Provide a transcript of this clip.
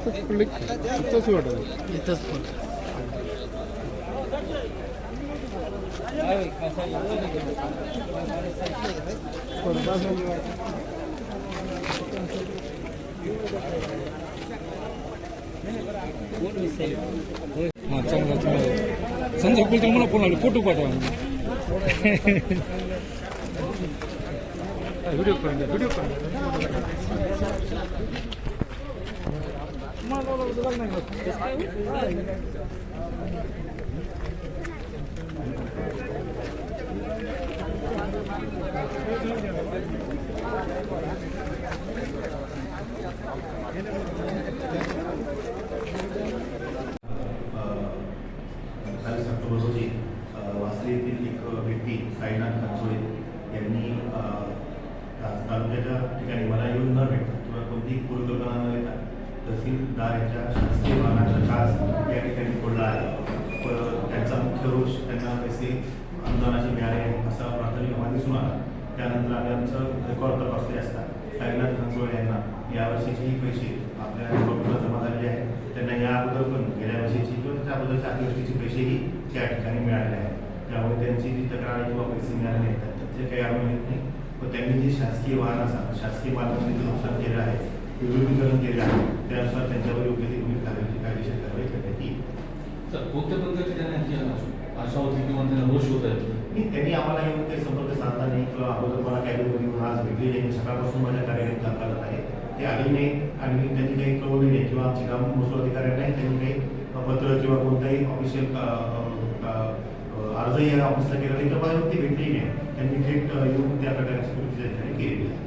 इथंच पडले इथंच वाटत इथंच पण हां चांगला चांगला संजय कुलते मला फोन आले फोटो पाठवा व्हिडिओ करून व्हिडिओ अठ्ठावीस ऑक्टोबर रोजी अ, वासरी येथील एक व्यक्ती साईनाथ खानसोळे यांनी अ, ता- तालुक्याच्या ठिकाणी मला येऊन न भेटता किंवा कोणतीही पूर्वकल्पना न शासकीय वाहनाचा तास या ठिकाणी फोडला आहे. त्यांचा मुख्य रोष त्यांना पैसे अनुदानाचे मिळाले असा प्राथमिक आम्हाला दिसून आला. त्यानंतर आम्ही आमचं रेकॉर्ड तपासले असता साईनाथ खानसोळे यांना यावर्षीचेही पैसे आपल्या डॉक्टर जमा झालेले आहेत. त्यांना या अगोदर पण गेल्या वर्षीची किंवा त्याच्या अगोदरच्या आधी वर्षीचे पैसेही त्या ठिकाणी मिळाले आहेत. त्यामुळे त्यांची जी तक्रार किंवा पैसे मिळाले आहेत त्याचे काही आढळून येत नाही. व त्यांनी जे शासकीय वाहनाचा शासकीय मालमत्तेचं नुकसान केलं आहे विलगीकरण केलं आहे. त्यानुसार त्यांच्यावर योग्य ती भूमिका कायदेशीर कायदेशीर कारवाई करण्यात येईल. तर कोणत्या प्रकारची त्यांची आशा होती किंवा त्यांना रोष होत आहे? त्यांनी आम्हाला येऊन काही संपर्क साधला नाही. किंवा अगोदर मला कॅबिनमध्ये येऊन आज भेटली नाही. सकाळपासून माझ्या कार्यालयात दाखल आहे. ते आले नाही. आणि त्यांनी काही कळवले नाही. किंवा आमचे ग्राम महसूल अधिकाऱ्यांनाही त्यांनी काही पत्र किंवा कोणताही ऑफिशियल अर्जही या ऑफिसला केला नाही. तर मला येऊन ती भेटली नाही. त्यांनी थेट येऊन त्या प्रकारची केलेली आहे.